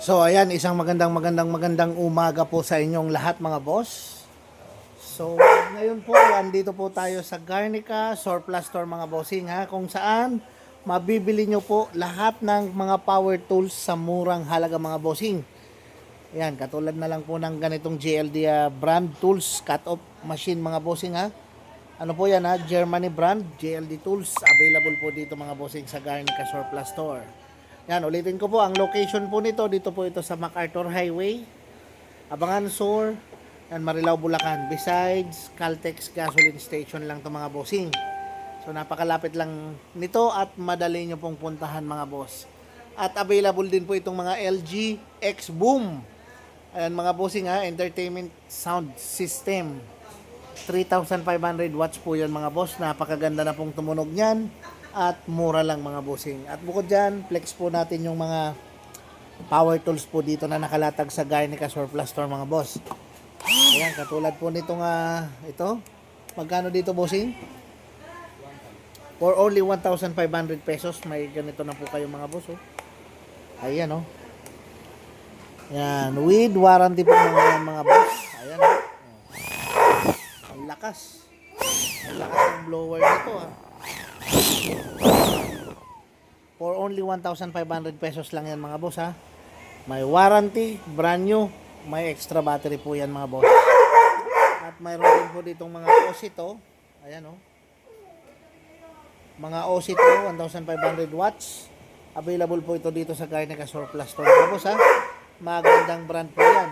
So ayan, isang magandang magandang magandang umaga po sa inyong lahat mga boss. So ngayon po, andito po tayo sa Garnica Surplus Store mga bossing ha, kung saan mabibili nyo po lahat ng mga power tools sa murang halaga mga bossing. Ayan, katulad na lang po ng ganitong JLD ah, brand tools, cut-off machine mga bossing ha. Ano po yan ha, Germany brand, JLD tools, available po dito mga bossing sa Garnica Surplus Store. Yan, ulitin ko po, ang location po nito, dito po ito sa MacArthur Highway, Abangan Sur, yan, Marilao, Bulacan. Besides, Caltex Gasoline Station lang to mga bossing. So, napakalapit lang nito at madali nyo pong puntahan mga boss. At available din po itong mga LG X Boom. Ayan mga bossing ha, entertainment sound system. 3,500 watts po yan mga boss. Napakaganda na pong tumunog niyan. At mura lang mga bossing. At bukod dyan, flex po natin yung mga power tools po dito na nakalatag sa Garnica Surplus Store mga boss. Ayan, katulad po nitong ah, ito. Magkano dito bossing? For only 1,500 pesos, may ganito na po kayo mga boss. Oh. Ayan oh. Yan, with warranty po mga mga boss. Ayan oh. Ang lakas. Ang lakas ng blower nito ah. For only 1,500 pesos lang yan mga boss ha. May warranty, brand new, may extra battery po yan mga boss. At mayroon din po ditong mga osito. Ayan oh. Mga osito, 1,500 watts. Available po ito dito sa Garnica Surplus Store mga boss ha. Magandang brand po yan.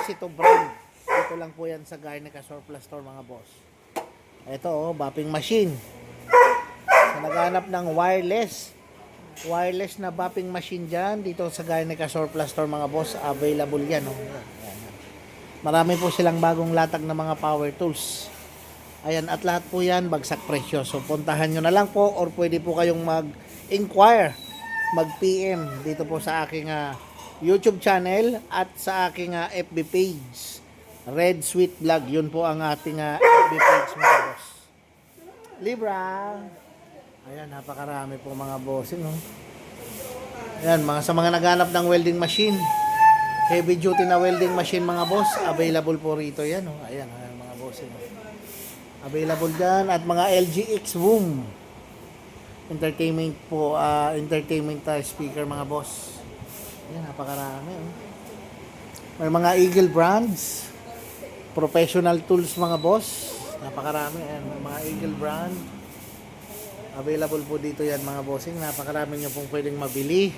Osito brand. Dito lang po yan sa Garnica Surplus Store mga boss. Ito oh, bopping machine. Sa naghanap ng wireless, wireless na bopping machine dyan, dito sa Garnica Surplus Store mga boss, available yan. Oh. Marami po silang bagong latag na mga power tools. Ayan, at lahat po yan, bagsak presyo. So, puntahan nyo na lang po or pwede po kayong mag-inquire, mag-PM dito po sa aking ah, YouTube channel at sa aking ah, FB page. Red Sweet Vlog, yun po ang ating ah, FB page mga boss. Libra! Ayan, napakarami po mga bossing. Oh. Ayan, mga, sa mga naghanap ng welding machine, heavy duty na welding machine mga boss, available po rito yan. Oh. Ayan, ayan mga bossing. Oh. Available dyan at mga LGX Boom. Entertainment po, ah, entertainment ah, speaker mga boss. Ayan, napakarami. Oh. May mga Eagle brands, professional tools mga boss. Napakarami. Ayan, mga Eagle brand. Available po dito yan mga bossing. Napakarami nyo pong pwedeng mabili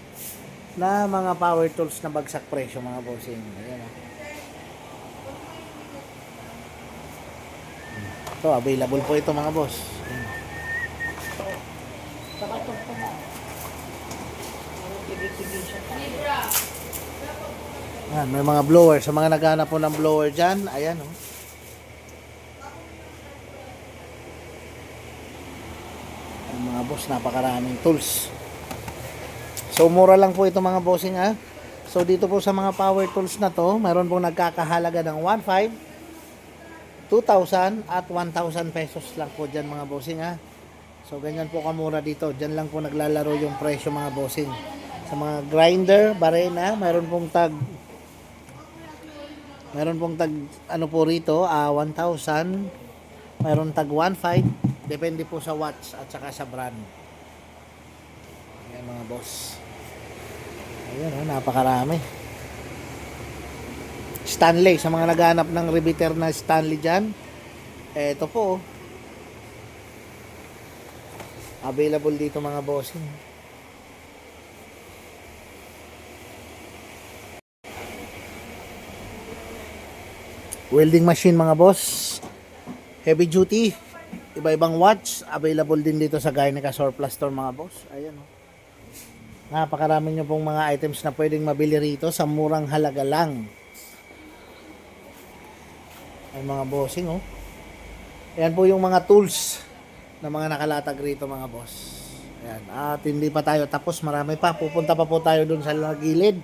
na mga power tools na bagsak presyo mga bossing. Ayan o. Ito, available po ito mga boss. Ayan. Ayan, may mga blower. Sa mga naghanap po ng blower dyan, ayan o. Ang mga boss, napakaraming tools. So, mura lang po ito mga bossing ha. So, dito po sa mga power tools na to, mayroon pong nagkakahalaga ng 1,500, 2,000 at 1,000 pesos lang po dyan mga bossing ha. So, ganyan po kamura dito. Dyan lang po naglalaro yung presyo mga bossing. Sa mga grinder, barena, mayroon pong tag mayroon pong tag ano po rito, ah 1,000 mayroon tag 1,500 depende po sa watts at saka sa brand. Ayan mga boss. Ayan oh, napakarami. Stanley, sa mga naghanap ng repeater na Stanley dyan, ito po. oh. Available dito mga bossing. Welding machine mga boss. Heavy duty. Iba-ibang watch. Available din dito sa Garnica Surplus Store mga boss. Ayan oh. Napakarami nyo pong mga items na pwedeng mabili rito sa murang halaga lang. Ay mga bossing oh. Ayan po yung mga tools na mga nakalatag rito mga boss. Ayan. At hindi pa tayo tapos. Marami pa. Pupunta pa po tayo dun sa gilid.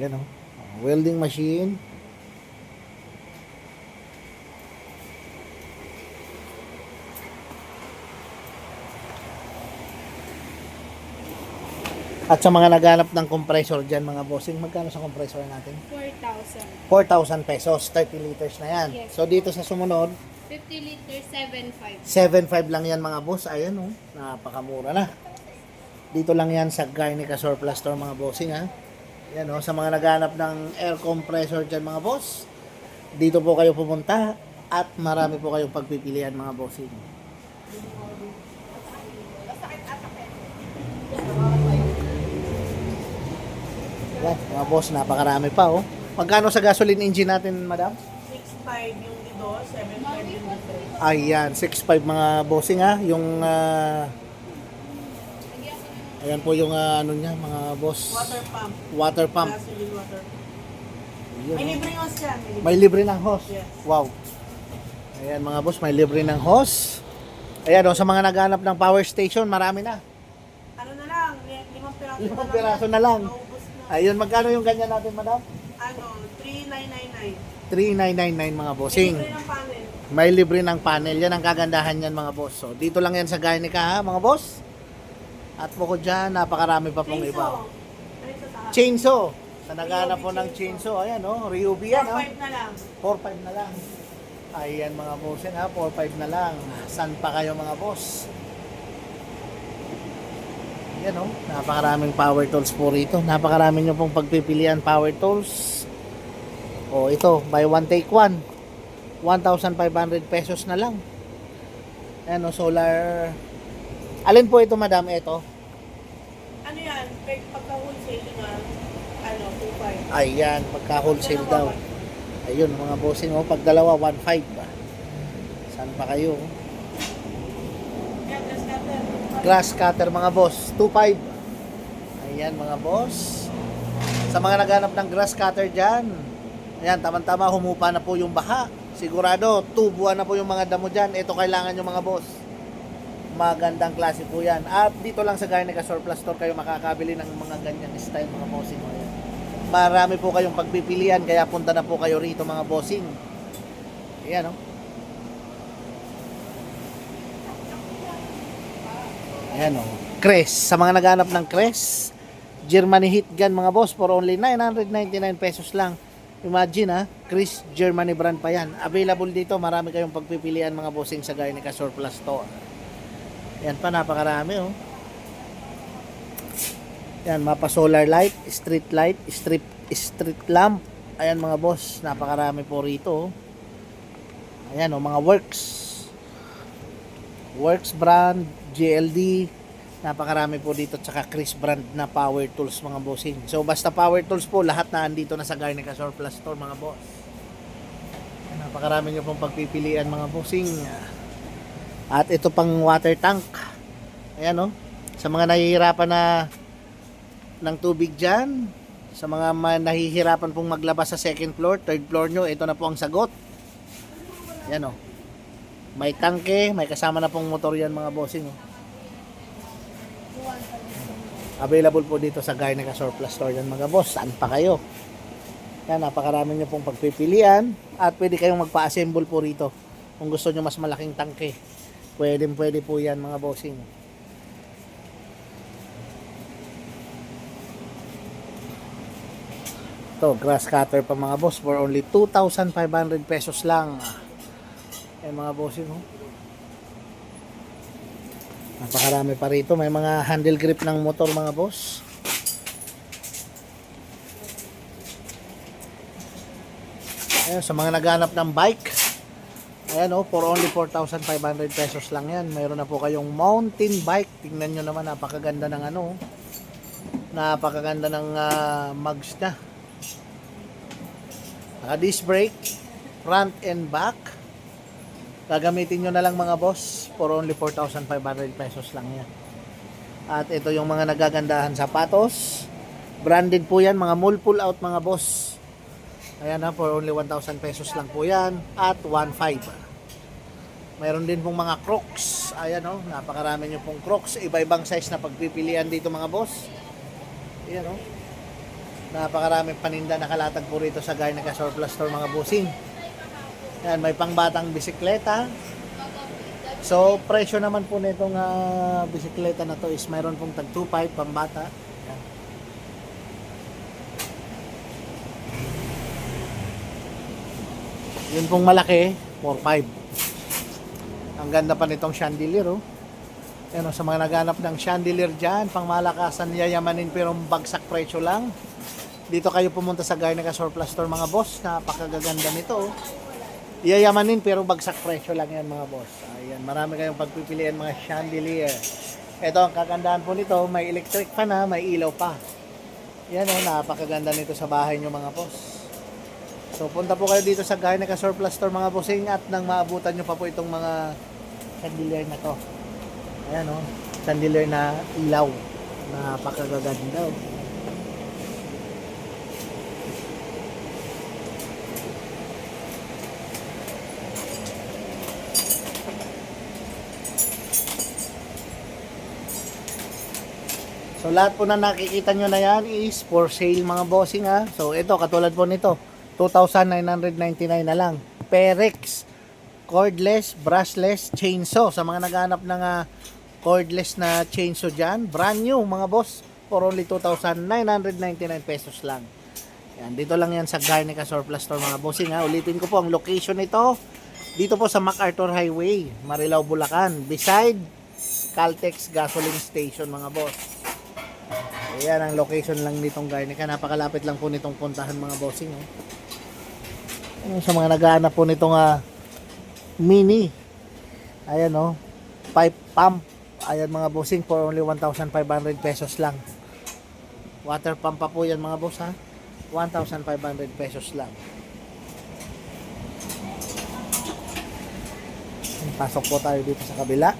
Ayan oh. Welding machine. At sa mga naghanap ng compressor dyan mga bossing, magkano sa compressor natin? 4,000. 4,000 pesos, 30 liters na yan. Yes. So dito sa sumunod, 50 liters, 7,500. 7.5 lang yan mga boss. Ayan oh, napakamura na. Dito lang yan sa Garnica Surplus Store mga bossing ha. Yan oh, sa mga naghanap ng air compressor dyan mga boss. Dito po kayo pumunta at marami po kayong pagpipilian mga bossing. Yan, mga boss, napakarami pa oh. Magkano sa gasoline engine natin, madam? 6.5 yung dito, 7.5 yung dito. Ayan, 6.5 mga bossing ha. Yung, ah, ayan po yung ah, ano niya, mga boss. Water pump. Water pump. Gasoline water. Yun, May oh. libreng hose yan. May libre. Libre ng hose. Yes. Wow. Ayan mga boss, may libre ng hose. Ayan oh, sa mga naghanap ng power station, marami na. Ano na lang, li- limang piraso Limang na lang. piraso na lang. Ayun, magkano yung ganyan natin, madam? Ano, 3,999. 3999 mga bossing. Libre ng panel. May libre ng panel. Yan ang kagandahan yan mga boss. So, dito lang yan sa Garnica ha, mga boss. At bukod dyan, napakarami pa pong iba. Chainsaw. Sa taas? Chainsaw. Sa naghanap po ng chainsaw. ayan oh, Ryubi yan oh. 4.5 na lang. 4.5 na lang. Ayan mga bossing ha, 4.5 na lang. San pa kayo mga boss? Yan oh, napakaraming power tools po rito. Napakarami nyo pong pagpipilian power tools. O ito, buy one take one. 1,500 pesos na lang. Ayan oh, solar. Alin po ito madam? Ito? Ano yan, pag- pagka-wholesale nga, ano, 2.5. Ayan, pagka wholesale daw. Ayun mga bossing oh, pag dalawa 1.5 ba? Saan pa kayo? Grass cutter mga boss, 2.5. Ayan mga boss. Sa mga naghanap ng grass cutter dyan, ayan, tama-tama humupa na po yung baha. Sigurado, 2 buwan na po yung mga damo dyan. Ito kailangan yung mga boss. Magandang klase po yan. At dito lang sa Garnica Surplus Store kayo makakabili ng mga ganyang style mga bossing. Ayan. Marami po kayong pagpipilian kaya punta na po kayo rito mga bossing. Ayan oh. Ayan o. Cres. Sa mga naghanap ng Cres, Germany Heat Gun mga boss for only 999 pesos lang. Imagine ha, Chris Germany brand pa yan. Available dito, marami kayong pagpipilian mga bossing sa Garnica Surplus Store. Yan pa, napakarami oh. Yan, mapa solar light, street light, strip, street lamp. Ayan mga boss, napakarami po rito. oh. Ayan oh, mga works. Works brand, GLD, napakarami po dito tsaka Chris brand na power tools mga bossing. So basta power tools po, lahat na andito na sa Garnica Surplus Store mga boss. Napakarami nyo pong pagpipilian mga bossing. At ito pang water tank. Ayan oh. Sa mga nahihirapan na ng tubig dyan, sa mga nahihirapan pong maglabas sa second floor, third floor nyo, ito na po ang sagot. Yan oh. May tangke, may kasama na pong motor yan mga bossing. Available po dito sa Garnica Surplus Store yan mga boss. Saan pa kayo? Yan, napakarami nyo pong pagpipilian at pwede kayong magpa-assemble po rito. Kung gusto nyo mas malaking tangke, pwede pwede po yan mga bossing. Ito, grass cutter pa mga boss for only 2,500 pesos lang. Ayan mga bossing oh. Napakarami pa rito. May mga handle grip ng motor mga boss. Ayan, sa mga naghanap ng bike. Ayan oh, for only 4,500 pesos lang yan. Mayroon na po kayong mountain bike. Tingnan nyo naman, napakaganda ng ano. oh. Napakaganda ng ah, mugs niya. Naka disc brake, front and back. Gagamitin nyo na lang mga boss for only 4,500 pesos lang yan. At ito yung mga nagagandahan sapatos. Branded po yan, mga mall pull out mga boss. Ayan na, for only 1,000 pesos lang po yan. At 1,500. Mayroon din pong mga crocs. Ayan o, napakarami nyo pong crocs. Iba-ibang size na pagpipilian dito mga boss. Ayan o. Napakaraming paninda nakalatag po rito sa Garnica Surplus Store mga bossing. Yan, may pangbatang bisikleta. So, presyo naman po nitong uh, bisikleta na to is mayroon pong tag 2.5 pangbata. Yan. Yun pong malaki, 4.5. Ang ganda pa nitong chandelier, oh. Yan, oh, sa mga naghanap ng chandelier dyan, pang malakasan yayamanin pero bagsak presyo lang. Dito kayo pumunta sa Gainaga Surplus Store mga boss, napakagaganda nito. Oh. Yayamanin pero bagsak presyo lang yan mga boss. Ayan, marami kayong pagpipilian mga chandelier. Ito ang kagandahan po nito, may electric fan na, may ilaw pa. Yan oh, napakaganda nito sa bahay nyo mga boss. So punta po kayo dito sa Garnica Surplus Store mga bossing at nang maabutan nyo pa po itong mga chandelier na to. Ayan oh, chandelier na ilaw. Napakagaganda oh. So lahat po na nakikita nyo na yan is for sale mga bossing ha. So ito katulad po nito, 2,999 na lang. Perex, cordless, brushless, chainsaw. Sa mga naghanap ng ah, cordless na chainsaw dyan, brand new mga boss, for only 2,999 pesos lang. Yan, dito lang yan sa Garnica Surplus Store mga bossing ha. Ulitin ko po ang location nito. Dito po sa MacArthur Highway, Marilao, Bulacan. Beside Caltex Gasoline Station mga boss. Ayan ang location lang nitong Garnica. Napakalapit lang po nitong puntahan mga bossing. Oh. Sa mga naghahanap po nitong ah, mini. Ayan oh. Pipe pump. Ayan mga bossing for only 1,500 pesos lang. Water pump pa po yan mga boss ha. 1,500 pesos lang. Pasok po tayo dito sa kabila.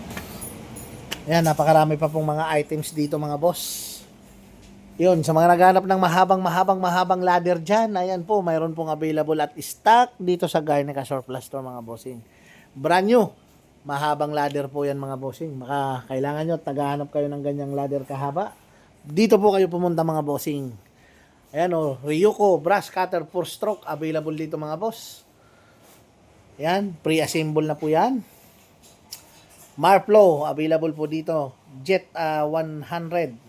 Ayan, napakarami pa pong mga items dito mga boss. Yun, sa mga naghanap ng mahabang, mahabang, mahabang ladder dyan, ayan po, mayroon pong available at stock dito sa Garnica Surplus Store mga bossing. Brand new, mahabang ladder po yan mga bossing. Maka, kailangan nyo, tagahanap kayo ng ganyang ladder kahaba. Dito po kayo pumunta mga bossing. Ayan o, Ryuko Brass Cutter 4 stroke, available dito mga boss. Ayan, pre-assemble na po yan. Marflow, available po dito. Jet ah, 100.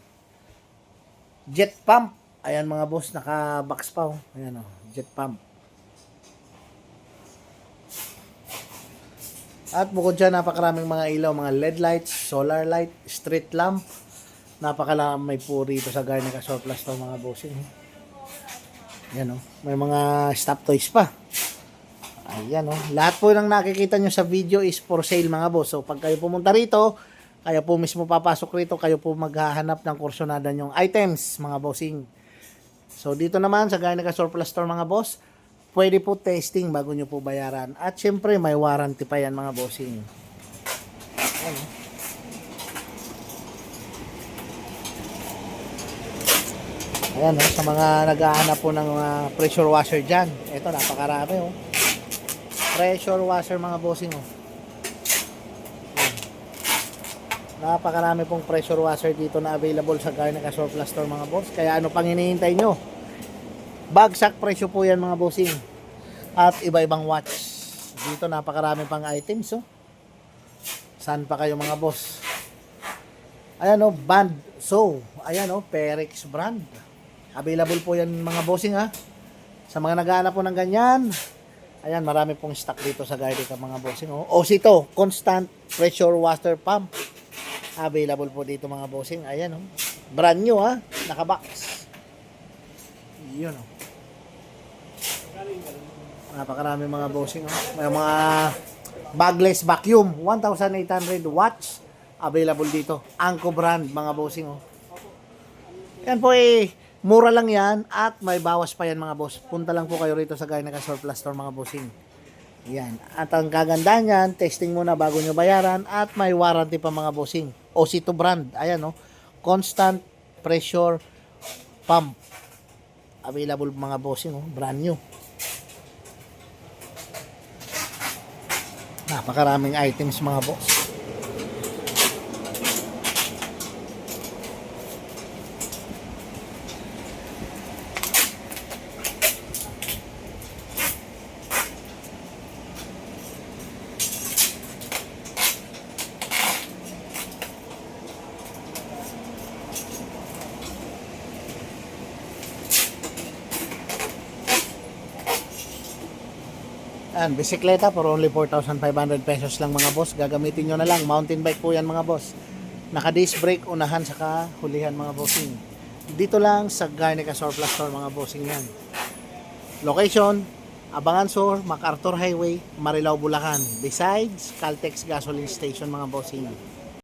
Jet pump. Ayan mga boss, naka-box pa oh. Ayan oh, jet pump. At bukod dyan, napakaraming mga ilaw, mga LED lights, solar light, street lamp. Napakalamay po rito sa Garnica Surplus to mga bossing. eh. Ayan oh, may mga stop toys pa. Ayan oh, lahat po ng nakikita nyo sa video is for sale mga boss. So pag kayo pumunta rito, kayo po mismo papasok rito, kayo po maghahanap ng kursunada nyong items, mga bossing. So, dito naman sa Garnica Surplus Store, mga boss, pwede po testing bago nyo po bayaran. At syempre, may warranty pa yan, mga bossing. Ayan. Ayan, oh, sa mga naghahanap po ng mga pressure washer dyan. Ito, napakarami, oh. Pressure washer, mga bossing, oh. Napakarami pong pressure washer dito na available sa Garnica Surplus Store mga boss. Kaya ano pang hinihintay nyo? Bagsak presyo po yan mga bossing. At iba-ibang watch. Dito napakarami pang items oh. Saan pa kayo mga boss? Ayan oh, band. So, ayan oh, Perex brand. Available po yan mga bossing ha. Sa mga naghahanap po ng ganyan, ayan, marami pong stock dito sa Garnica mga bossing oh. OC to, constant pressure washer pump. Available po dito mga bossing. Ayan oh. Brand new ha. Nakabox. Yun oh. Napakarami mga bossing oh. May mga bagless vacuum. 1,800 watts. Available dito. Anko brand mga bossing oh. Yan po eh. Mura lang yan at may bawas pa yan mga boss. Punta lang po kayo rito sa Garnica Surplus Store mga bossing. Yan. At ang kaganda niyan, testing muna bago nyo bayaran at may warranty pa mga bossing. OC2 brand. Ayan no. Constant pressure pump. Available mga bossing oh. Brand new. Napakaraming items mga boss. Yan, bisikleta for only 4,500 pesos lang mga boss. Gagamitin nyo na lang. Mountain bike po yan mga boss. Naka-disc brake, unahan, saka hulihan mga bossing. Dito lang sa Garnica Surplus Store mga bossing yan. Location, Abangan Sur, MacArthur Highway, Marilao, Bulacan. Besides, Caltex Gasoline Station mga bossing.